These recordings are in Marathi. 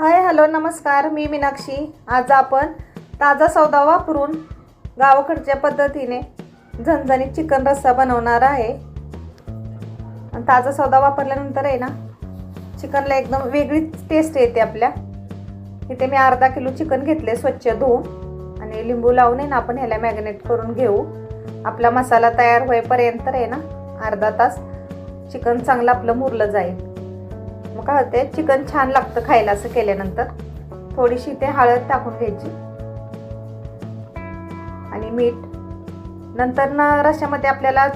हाय हॅलो नमस्कार. मी मीनाक्षी. आज आपण ताजा सौदा वापरून गावाकडच्या पद्धतीने झणझणीत चिकन रस्सा बनवणार आहे. आणि ताजा सौदा वापरल्यानंतर आहे ना चिकनला एकदम वेगळीच टेस्ट येते आपल्या. इथे मी अर्धा किलो चिकन घेतले स्वच्छ धुवून. आणि लिंबू लावून आहे ना आपण ह्याला मॅग्नेट करून घेऊ. आपला मसाला तयार होईपर्यंत आहे ना अर्धा तास चिकन चांगलं आपलं मुरलं जाईल. मग काय होते चिकन छान लागतं खायला असं केल्यानंतर. थोडीशी ते हळद टाकून घ्यायची. आणि मीठ. नंतर ना रश्यामध्ये आपल्याला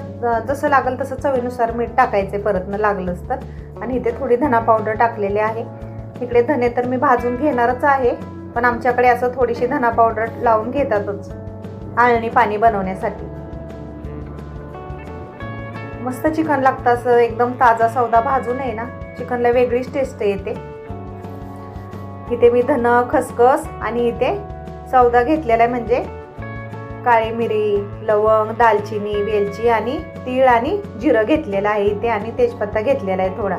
जसं लागेल तसं चवीनुसार मीठ टाकायचे परत न लागलंच तर. आणि इथे थोडी धना पावडर टाकलेली आहे. इकडे धने तर मी भाजून घेणारच आहे पण आमच्याकडे असं थोडीशी धना पावडर लावून घेतातच. आळणी पाणी बनवण्यासाठी. मस्त चिकन लागतं असं एकदम ताजा सौदा भाजून आहे ना. चिकनला वेगळीच टेस्ट येते. इथे मी धन खसखस आणि इथे सौदा घेतलेला आहे म्हणजे काळी मिरी लवंग दालचिनी वेलची आणि तीळ आणि जिरं घेतलेलं आहे इथे आणि तेजपत्ता घेतलेला आहे थोडा.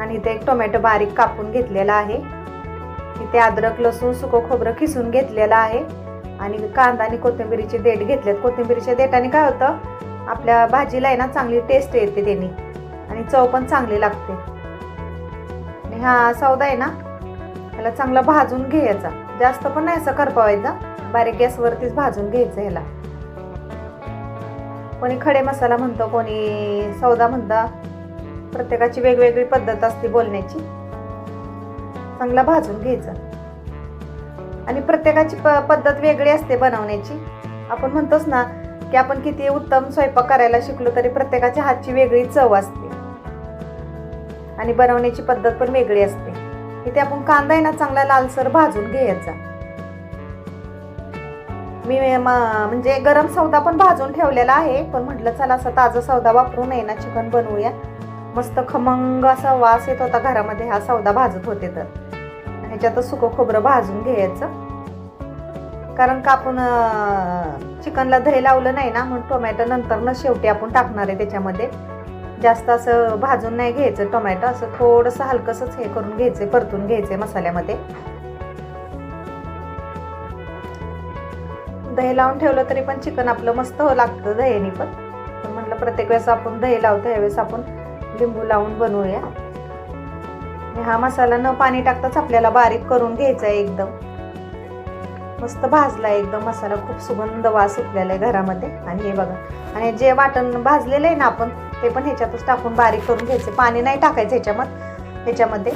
आणि इथे एक टोमॅटो बारीक कापून घेतलेला आहे. इथे अद्रक लसूण सुकं खोबरं खिसून घेतलेलं आहे. आणि कांदा आणि कोथिंबीरीचे देठ घेतलेत कोथिंबीरीच्या देठाने काय होतं? आपल्या भाजीला आहे ना चांगली टेस्ट येते त्यांनी. आणि चव पण चांगली लागते. आणि हा सौदा आहे ना ह्याला चांगला भाजून घ्यायचा. जास्त पण नाही असं करपवायचा. बारीक गॅसवरतीच भाजून घ्यायचं ह्याला. कोणी खडे मसाला म्हणतो कोणी सौदा म्हणता. प्रत्येकाची वेगवेगळी पद्धत असते बोलण्याची. चांगला भाजून घ्यायचा. आणि प्रत्येकाची प पद्धत वेगळी असते बनवण्याची. आपण म्हणतोच ना की आपण किती उत्तम स्वयंपाक करायला शिकलो तरी प्रत्येकाच्या हातची वेगळी चव असते. आणि बनवण्याची पद्धत पण वेगळी असते. इथे आपण कांदा आहे ना चांगला लालसर भाजून घ्यायचा मी म- म्हणजे गरम सौदा पण भाजून ठेवलेला आहे पण म्हटलं चला असं ताजं सौदा वापरून आहे ना चिकन बनवूया. मस्त खमंग असा वास येत होता घरामध्ये हा सौदा भाजत होते तर. ह्याच्यातच सुकं खोबरं भाजून घ्यायचं कारण का आपण चिकनला दही लावलं नाही ना म्हणून टोमॅटो नंतर न शेवटी आपण टाकणार आहे त्याच्यामध्ये. जास्त असं भाजून नाही घ्यायचं टोमॅटो असं थोडंसं हलकंसंच हे करून घ्यायचे परतून घ्यायचे मसाल्यामध्ये. दही लावून ठेवलं तरी पण चिकन आपलं मस्त हो लागतं दह्याने पण. म्हटलं प्रत्येक वेळेस आपण दही लावतो यावेळेस आपण लिंबू लावून बनवूया. आणि हा मसाला न पाणी टाकताच आपल्याला बारीक करून घ्यायचा आहे एकदम. मस्त भाजला आहे एकदम मसाला खूप सुगंध वास सुटलेला आहे घरामध्ये. आणि हे बघा आणि जे वाटण भाजलेलं आहे ना आपण ते पण ह्याच्यातच टाकून बारीक करून घ्यायचे. पाणी नाही टाकायचं ह्याच्यामध्ये ह्याच्यामध्ये.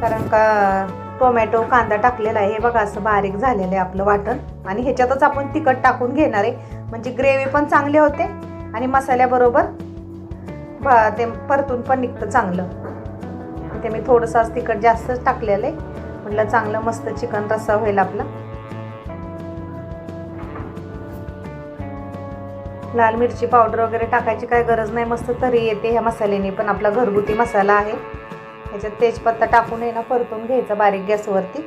कारण का टोमॅटो कांदा टाकलेला आहे. हे बघा असं बारीक झालेलं आहे आपलं वाटण. आणि ह्याच्यातच आपण तिखट टाकून घेणार आहे. म्हणजे ग्रेव्ही पण चांगली होते आणि मसाल्याबरोबर भा ते परतून पण निघतं चांगलं. ते मी थोडंसं आज तिखट जास्तच टाकलेलं आहे. म्हटलं चांगलं मस्त चिकन रस्सा होईल आपला. लाल मिरची पावडर वगैरे टाकायची काय गरज नाही मस्त तरी येते ह्या मसाल्याने. पण आपला घरगुती मसाला आहे. ह्याच्यात तेजपत्ता टाकून येणं ना परतून घ्यायचा बारीक गॅसवरती.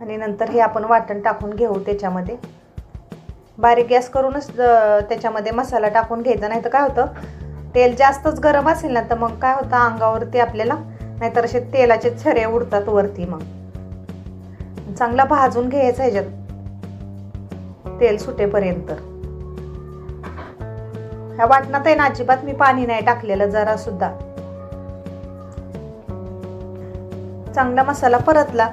आणि नंतर हे आपण वाटण टाकून घेऊ त्याच्यामध्ये. बारीक गॅस करूनच त्याच्यामध्ये मसाला टाकून घ्यायचा. नाही तर काय होतं तेल जास्तच गरम असेल ना तर मग काय होतं अंगावरती आपल्याला नाहीतर असे तेलाचे छरे उडतात वरती मग. चांगला भाजून घ्यायचा ह्याच्यात. तेल सुटेपर्यंत. ह्या वाटणात आहे ना अजिबात मी पाणी नाही टाकलेलं जरा सुद्धा. चांगला मसाला परतला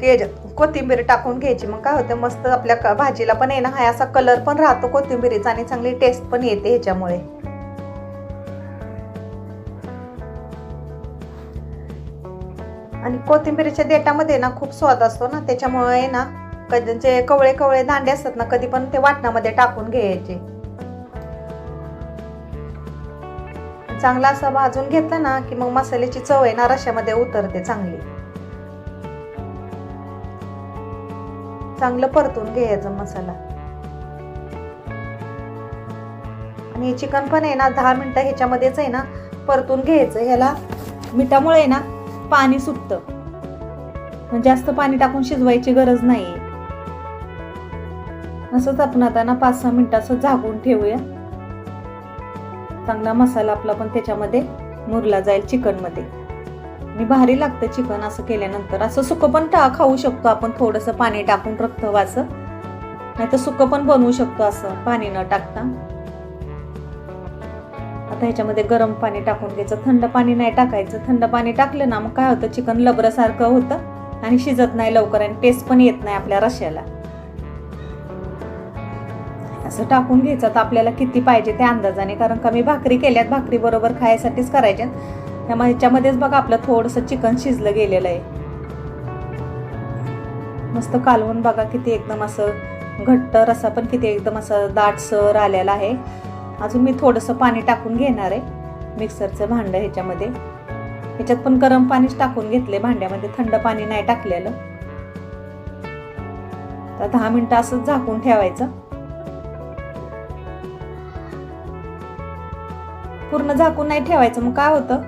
की कोथिंबीर टाकून घ्यायची. मग काय होतं मस्त आपल्या क- भाजीला पण आहे ना हा असा कलर पण राहतो कोथिंबीरीचा आणि चांगली टेस्ट पण येते ह्याच्यामुळे. आणि कोथिंबीरीच्या देटामध्ये ना खूप स्वाद असतो ना त्याच्यामुळे ना जे कवळे कवळे दांडे असतात ना कधी पण ते वाटणामध्ये टाकून घ्यायचे. चांगला असा भाजून घेतला ना की मग मसाल्याची चव आहे ना रश्यामध्ये उतरते चांगली. चांगलं परतून घ्यायचं मसाला. आणि हे चिकन पण आहे ना दहा मिनिटं ह्याच्यामध्येच आहे ना परतून घ्यायचं. ह्याला मिठामुळे आहे ना पाणी सुटतं. जास्त पाणी टाकून शिजवायची गरज नाही असंच आपण आता ना पाच सहा मिनिटाचं झाकून ठेवूया. चांगला मसाला आपला पण त्याच्यामध्ये मुरला जाईल चिकनमध्ये. मी भारी लागतं चिकन असं केल्यानंतर. असं सुकं पण टा खाऊ शकतो आपण थोडंसं पाणी टाकून रक्तवाचं नाही तर सुकं पण बनवू शकतो असं पाणी न टाकता. आता ह्याच्यामध्ये गरम पाणी टाकून घ्यायचं. थंड पाणी नाही टाकायचं. थंड पाणी टाकलं ना मग काय होतं? चिकन लबरासारखं होतं आणि शिजत नाही लवकर आणि टेस्ट पण येत नाही आपल्या रश्याला. असं टाकून घ्यायचं. तर आपल्याला किती पाहिजे त्या अंदाजाने कारण का मी भाकरी केल्यात भाकरी बरोबर खायसाठीच करायच्यात. त्यामुळे ह्याच्यामध्येच बघा आपलं थोडंसं चिकन शिजलं गेलेलं आहे. मस्त कालवून बघा किती एकदम असं घट्ट रसा पण किती एकदम असं दाटसर आलेला आहे. अजून मी थोडंसं पाणी टाकून घेणार आहे मिक्सरचं भांडं ह्याच्यामध्ये. ह्याच्यात पण गरम पाणीच टाकून घेतले भांड्यामध्ये थंड पाणी नाही टाकलेलं. तर दहा मिनटं असंच झाकून ठेवायचं. पूर्ण झाकून नाही ठेवायचं. मग काय होतं?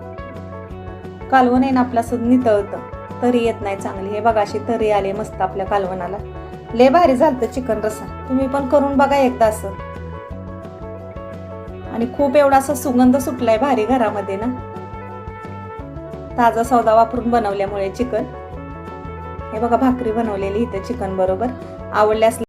कालवण आहे ना आपला असं नितळतं. तरी येत नाही चांगली. हे बघा अशी तरी आले मस्त आपल्या कालवणाला. लय भारी झालतं चिकन रसा तुम्ही पण करून बघा एकदा असं. आणि खूप एवढा असा सुगंध सुटलाय भारी घरामध्ये ना. ताजा सौदा वापरून बनवल्यामुळे चिकन. हे बघा भाकरी बनवलेली इथे चिकन बरोबर. आवडल्यास